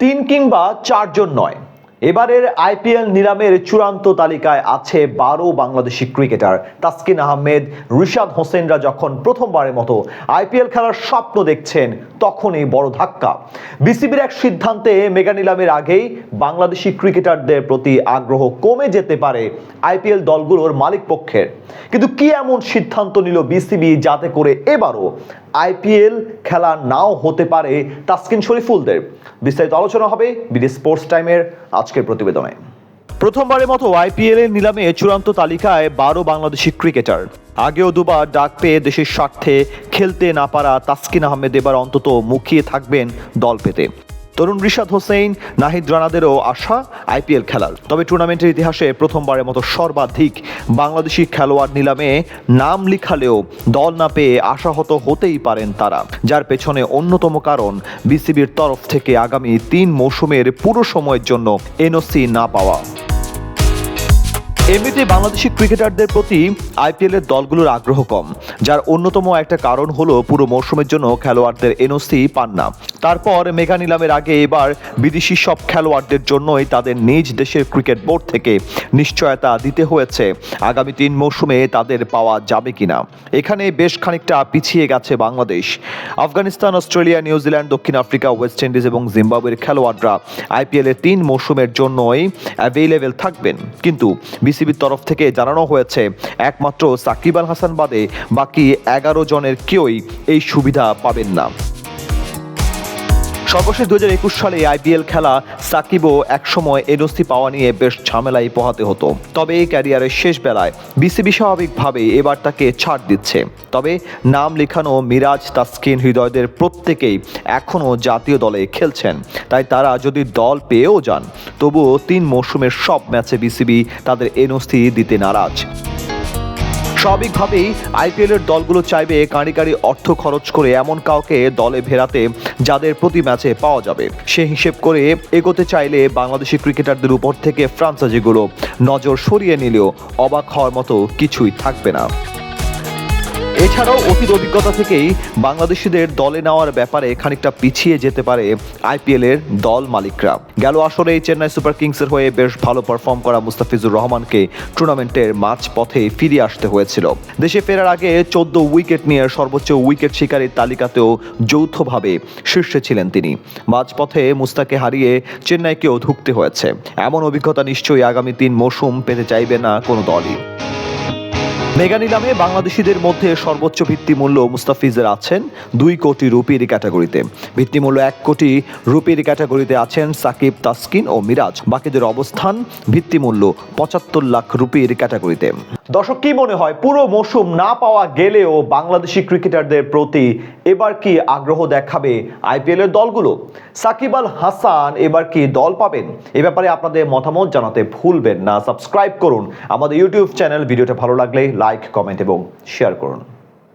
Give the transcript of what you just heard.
তিন কিংবা চারজন নয়। এবারের আইপিএল নিলামের চূড়ান্ত তালিকায় আছে বারো বাংলাদেশি ক্রিকেটার। তাসকিন আহমেদ, রিশাদ হোসেনরা যখন প্রথমবারের মতো আইপিএল খেলার স্বপ্ন দেখছেন, তখনই বড় ধাক্কা। বিসিবির এক সিদ্ধান্তে মেগা নিলামের আগেই বাংলাদেশি ক্রিকেটারদের প্রতি আগ্রহ কমে যেতে পারে আইপিএল দলগুলোর মালিক পক্ষের। কিন্তু কি এমন সিদ্ধান্ত নিল বিসিবি যাতে করে এবারও আইপিএল খেলা নাও হতে পারে তাসকিন শরীফুলদের? বিস্তারিত আলোচনা হবে বিডি স্পোর্টস টাইমের আজকের প্রতিবেদনে। প্রথমবারের মতো আইপিএল এর নিলামে চূড়ান্ত তালিকায় বারো বাংলাদেশি ক্রিকেটার। আগেও দুবার ডাক পেয়ে দেশের স্বার্থে খেলতে না পারা তাসকিন আহমেদ এবার অন্তত মুখিয়ে থাকবেন দল পেতে। তরুণ রিশাদ হোসেন, নাহিদ রানাদেরও আশা আইপিএল খেলার। তবে টুর্নামেন্টের ইতিহাসে প্রথমবারের মতো সর্বাধিক বাংলাদেশি খেলোয়াড় নিলামে নাম লিখালেও দল না পেয়ে আশাহত হতেই পারেন তারা, যার পেছনে অন্যতম কারণ বিসিবির তরফ থেকে আগামী তিন মৌসুমের পুরো সময়ের জন্য এনওসি না পাওয়া। এমনিতে বাংলাদেশি ক্রিকেটারদের প্রতি আইপিএল এর দলগুলোর আগ্রহ কম, যার অন্যতম একটা কারণ হলো পুরো মৌসুমের জন্য খেলোয়াড়দের এনওসি পান না। তারপর মেগা নিলামের আগে এবার বিদেশি সব খেলোয়াড়দের জন্যই তাদের নিজ দেশের ক্রিকেট বোর্ড থেকে নিশ্চয়তা দিতে হয়েছে। আগামী তিন মৌসুমে তাদের পাওয়া যাবে কিনা? এখানে বেশ খানিকটা পিছিয়ে গেছে Bangladesh. Afghanistan, Australia New Zealand দক্ষিণ আফ্রিকা, ওয়েস্ট ইন্ডিজ এবং জিম্বাবুয়ের খেলোয়াড়রা আইপিএল এর তিন মৌসুমের জন্যই অ্যাভেলেবেল থাকবেন। কিন্তু বিসিবির তরফ থেকে জানানো হয়েছে, একমাত্র সাকিব আল হাসান বাদে বাকি এগারো জনের কেউই এই সুবিধা পাবেন না। সর্বশেষ দু হাজার একুশ সালে আইপিএল খেলা সাকিবও একসময় এনওসি পাওয়া নিয়ে বেশ ঝামেলায় পোহাতে হতো। তবে এই ক্যারিয়ারের শেষ বেলায় বিসিবি স্বাভাবিকভাবে এবার তাকে ছাড় দিচ্ছে। তবে নাম লেখানো মিরাজ তাসকিন হৃদয়দের প্রত্যেকেই এখনও জাতীয় দলে খেলছেন। তাই তারা যদি দল পেয়েও যান, তবুও তিন মৌসুমের সব ম্যাচে বিসিবি তাদের এনওসি দিতে নারাজ। স্বাভাবিকভাবেই আইপিএল এর দলগুলো চাইবে কাঁড়ি কাঁড়ি অর্থ খরচ করে এমন কাউকে দলে ভেরাতে যাদের প্রতি ম্যাচে পাওয়া যাবে। সে হিসেব করে এগোতে চাইলে বাংলাদেশি ক্রিকেটারদের উপর থেকে ফ্রান্সাইজিগুলো নজর সরিয়ে নিলেও অবাক হওয়ার মতো কিছুই থাকবে না। এছাড়াও অতীত অভিজ্ঞতা থেকেই বাংলাদেশিদের দলে নেওয়ার ব্যাপারে খানিকটা পিছিয়ে যেতে পারে আইপিএল এর দল মালিকরা। গেল আসরে চেন্নাই সুপার কিংসের হয়ে বেশ ভালো পারফর্ম করা মুস্তাফিজুর রহমানকে টুর্নামেন্টের মাঝ পথে ফিরে আসতে হয়েছিল। দেশে ফেরার আগে চোদ্দ উইকেট নিয়ে সর্বোচ্চ উইকেট শিকারীর তালিকাতেও যৌথভাবে শীর্ষে ছিলেন তিনি। মাঝপথে মুস্তাকে হারিয়ে চেন্নাইকেও ধুকতে হয়েছে। এমন অভিজ্ঞতা নিশ্চয়ই আগামী তিন মৌসুম পেতে চাইবে না কোনো দলই। মেগা নিলামে বাংলাদেশিদের মধ্যে সর্বোচ্চ ভিত্তিমূল্য মুস্তাফিজের আছেন দুই কোটি রুপির ক্যাটাগরিতে। ভিত্তিমূল্য এক কোটি রুপির ক্যাটাগরিতে আছেন সাকিব, তাসকিন ও মিরাজ। বাকিদের অবস্থান ভিত্তিমূল্য পঁচাত্তর লাখ রুপির ক্যাটাগরিতে। দর্শক, কি মনে হয়, পুরো মৌসুম না পাওয়া গেলেও বাংলাদেশি ক্রিকেটারদের প্রতি এবার কি আগ্রহ দেখাবে আইপিএল এর দলগুলো? সাকিব আল হাসান এবার কি দল পাবেন? এ ব্যাপারে আপনাদের মতামত জানাতে ভুলবেন না। সাবস্ক্রাইব করুন আমাদের ইউটিউব চ্যানেল। ভিডিওটা ভালো লাগলে লাইক, কমেন্ট এবং শেয়ার করুন।